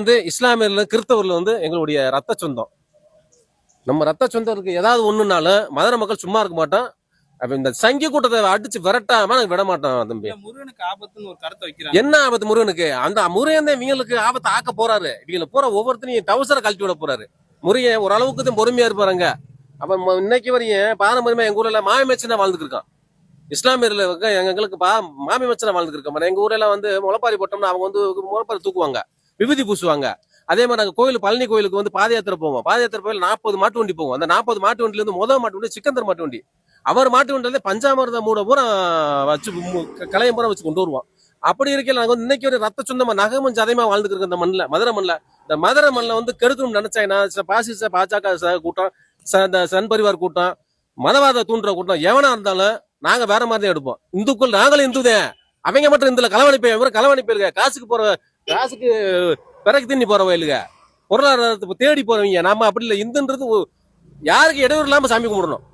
வந்து இஸ்லாமியர்ல கிறிஸ்தவர்ல வந்து எங்களுடைய ரத்த சொந்தம். நம்ம ரத்த சொந்தம் இருக்கு ஏதாவது ஒண்ணுனாலும் மதுரை மக்கள் சும்மா இருக்க மாட்டோம் அப்ப இந்த சங்கி கூட்டத்தை அடிச்சு விரட்டாம நாங்க விட மாட்டோம் தம்பி. முருகனுக்கு ஆபத்துன்னு ஒரு கருத்தை வைக்கிறாங்க. என்ன ஆபத்து முருகனுக்கு? அந்த முருகன் தான் இவங்களுக்கு ஆபத்து ஆக்க போறாரு. இவங்களை பூரா ஒவ்வொருத்தரையும் டவுசரை கழட்டி விட போறாரு. முருகன் ஓரளவுக்கு தான் பொறுமையா இருப்பாருங்க. அப்ப இன்னைக்கு வரையும் பாரம்பரியமா எங்க ஊர்ல மாமி மச்சனா வாழ்ந்துட்டு இருக்கான். இஸ்லாமியர்ல எங்களுக்கு பா மாமி மச்சனா வாழ்ந்துட்டு இருக்கோம் எங்க ஊர்ல வந்து முளைப்பாரி போட்டோம்னா அவங்க வந்து முளைப்பாரி தூக்குவாங்க. விபூதி பூசுவாங்க. அதே மாதிரி நாங்கள் கோயில் பழனி கோயிலுக்கு வந்து பாத யாத்திரை போவோம். பாத யாத்திரை போயில் நாற்பது மாட்டு வண்டி போவோம். அந்த நாற்பது மாட்டு வண்டியிலேருந்து இருந்து முதல் மாட்டு வண்டி சிக்கந்தர் மாட்டு வண்டி. அவர் மாட்டு வண்டியிலே பஞ்சாமிரத மூட பூரா வச்சு கலையம் பூரா வச்சு கொண்டு வருவோம் அப்படி இருக்கையில நாங்கள் வந்து இன்னைக்கு ஒரு ரத்த சொந்தமாக நகமும் சதையுமா வாழ்ந்துட்டு இந்த மண்ணில் மதுரை மண்ணில். இந்த மதுரை மண்ணில் வந்து கெடுக்கணும்னு நினைச்சாங்கன்னா பாசிச பாஜக கூட்டம் ச- இந்த சன் பரிவார் கூட்டம் மதவாத தூண்டுற கூட்டம் எவனா இருந்தாலும் நாங்க வேற மாதிரி தான் எடுப்போம். இந்துக்கள் நாங்களும் இந்துதேன் அவங்க மட்டும் இந்துல களவணிப்பை இவரும் களவணிப்பு இருக்க காசுக்கு போற காசுக்கு பிறகு தின்னி போற வயலுங்க பொருளாதாரத்தை தேடி போறவங்க. நாம அப்படி இல்லை. இந்துன்றது யாருக்கு இடையூறு இல்லாம சாமி கும்பிடணும்.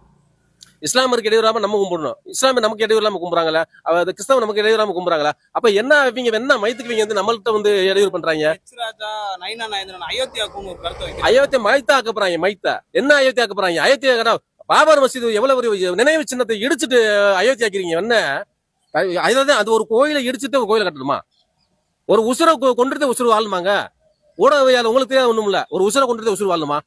இஸ்லாமருக்கு இடையூறு இல்லாம நம்ம கும்பிடணும். இஸ்லாமிய நமக்கு இடையூறு இல்லாம கும்பிடுறாங்களா அவ அது கிறிஸ்தவ நமக்கு இடையூறு இல்லாம கும்பிடுறாங்களா அப்ப என்ன இவங்க என்ன மயத்துக்கு இவங்க வந்து நம்மள்ட்ட வந்து இடையூறு பண்றாங்க. அயோத்தியா மைத்தா ஆக்கப்படுறாங்க மைத்தா என்ன அயோத்தியா ஆக்கப்படுறாங்க அயோத்தியா பாபர் மசீது எவ்வளவு நினைவு சின்னத்தை இடிச்சிட்டு அயோத்தியா ஆக்கிறீங்க என்ன? அதாவது அது ஒரு கோயிலை இடிச்சிட்டு ஒரு கோயிலை கட்டணுமா? ஒரு உசுரை கொண்டுட்டு உசுறு வாழணுமாங்க? ஊடகவியால் உங்களுக்கு தெரியாது ஒன்றும் இல்லை. ஒரு உசுரை கொண்டுட்டு உசுறு வாழணுமா?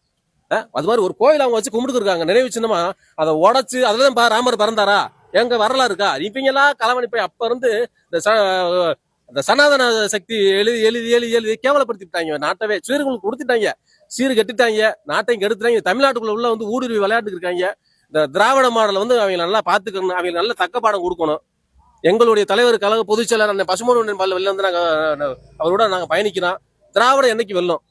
அது மாதிரி ஒரு கோயில் அவங்க வச்சு கும்பிட்டு இருக்காங்க. நினைவு சின்னமா அதை உடச்சு அதுலதான் பா- ராமர் பிறந்தாரா? எங்க வரலாறு இருக்கா? இவங்கெல்லாம் களவணி போய் அப்ப இருந்து இந்த ச- இந்த சனாதன சக்தி எழுதி எழுதி எழுதி எழுதி கேவலப்படுத்திட்டாங்க. நாட்டவே சீர்களுக்கு கொடுத்துட்டாங்க. சீரு கட்டிட்டாங்க. நாட்டையும் கெடுத்துட்டாங்க. தமிழ்நாட்டுக்குள்ள உள்ள வந்து ஊடுருவி விளையாட்டுக்கு இருக்காங்க. இந்த திராவிட மாடலை வந்து அவங்க நல்லா பாத்துக்கணும் அவங்க நல்ல தக்க பாடம் கொடுக்கணும். எங்களுடைய தலைவர் கழக பொதுச் செயலர் அந்த பசுமோன் பால் வெளில வந்து நாங்கள் அவரோட நாங்க பயணிக்கிறோம். திராவிடம் என்னைக்கு வெல்லும்?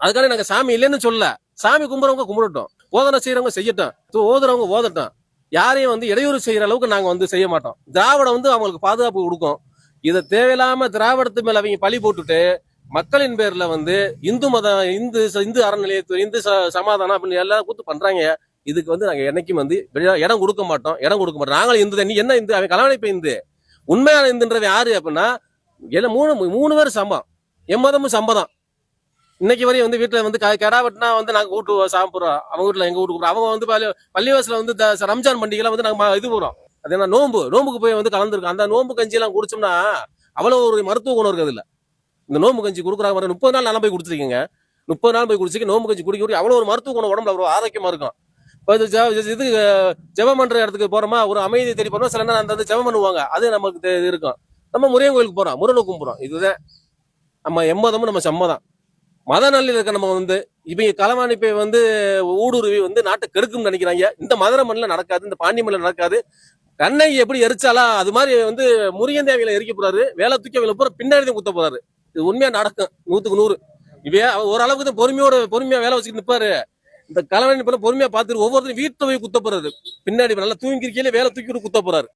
அதுக்காக நாங்க சாமி இல்லைன்னு சொல்ல சாமி கும்பிட்றவங்க கும்பிடட்டும். ஓதனை செய்யறவங்க செய்யட்டும். ஓதுறவங்க ஓதட்டும். யாரையும் வந்து இடையூறு செய்யற அளவுக்கு நாங்கள் வந்து செய்ய மாட்டோம். திராவிடம் வந்து அவங்களுக்கு பாதுகாப்பு கொடுக்கும். இதை தேவையில்லாம திராவிடத்து மேல அவங்க பழி போட்டுட்டு மக்களின் பேர்ல வந்து இந்து மதம் இந்து ச- இந்து அறநிலையத்துறை இந்து ச- சமாதானம் அப்படின்னு எல்லாம் கூத்து பண்றாங்க. இதுக்கு வந்து நாங்கள் என்னைக்கும் வந்து இடம் கொடுக்க மாட்டோம். இடம் கொடுக்க மாட்டோம். நாங்களும் இந்து நீ என்ன இந்து? அவன் கலவணைப்பு இந்து. உண்மையான இந்துன்றது யாரு அப்படின்னா எல்லாம் மூணு மூணு பேர் சம்பம் எம்மதமும் சம்பதம் இன்னைக்கு வரையும் வந்து வீட்டில் வந்து க- கெடா வெட்டினா வந்து நாங்கள் கூட்டு சாப்பிட்றோம். அவங்க வீட்டில் எங்கள் வீட்டுக்கு போறோம். அவங்க வந்து பள்ளி- பள்ளிவாசல வந்து ரம்ஜான் பண்டிகைலாம் வந்து நாங்கள் இது போகிறோம் அது என்ன நோம்பு. நோம்புக்கு போய் வந்து கலந்துருக்கோம். அந்த நோம்பு கஞ்சியெல்லாம் குடிச்சோம்னா அவ்வளோ ஒரு மருத்துவ குணம் இருக்குது இல்லை. இந்த நோம்பு கஞ்சி கொடுக்குறாங்க முப்பது நாள் நல்லா போய் கொடுத்துருக்கீங்க முப்பது நாள் போய் குடிச்சிக்க நோம்பு கஞ்சி குடிக்க அவ்வளோ ஒரு மருத்துவ குணம் உடம்புல அவ்வளோ ஆரோக்கியமாக இருக்கும். இது ஜெபம் பண்ற இடத்துக்கு போறோமா? ஒரு அமைதியை தேடி போறோமா? சில நேரம் அந்த ஜெபம் பண்ணுவாங்க. அது நமக்கு தெ- இருக்கும். நம்ம முருகன் கோயிலுக்கு போறோம். முருகனை கும்பிடுறோம். இதுதான். நம்ம எம்மதமும் நம்ம செம்மதம் மத நல்லில் இருக்க நம்ம வந்து இவங்க களவாணிப்பை வந்து ஊடுருவி வந்து நாட்டை கெடுக்கும்னு நினைக்கிறாங்க. இந்த மதுரை மண்ணில் நடக்காது இந்த பாண்டி மண்ணில் நடக்காது. கண்ணகி எப்படி எரிச்சாலா அது மாதிரி வந்து முருகன் தேவையில எரிக்க போறாரு. வேலை தூக்கி அவங்கள பூரா பின்னாடி தான் குத்த போறாரு. இது உண்மையா நடக்கும். நூத்துக்கு நூறு. இவே ஓரளவுக்கு தான் பொறுமையோட பொறுமையா வேலை வச்சுட்டு நிப்பாரு. இந்த கலவணி பொறுமையா பாத்துட்டு ஒவ்வொருத்தரும் வீட்டு தொகை குத்த போறாரு பின்னாடி நல்லா தூங்கிருக்கையில வேலை தூக்கிட்டு குத்த போறாரு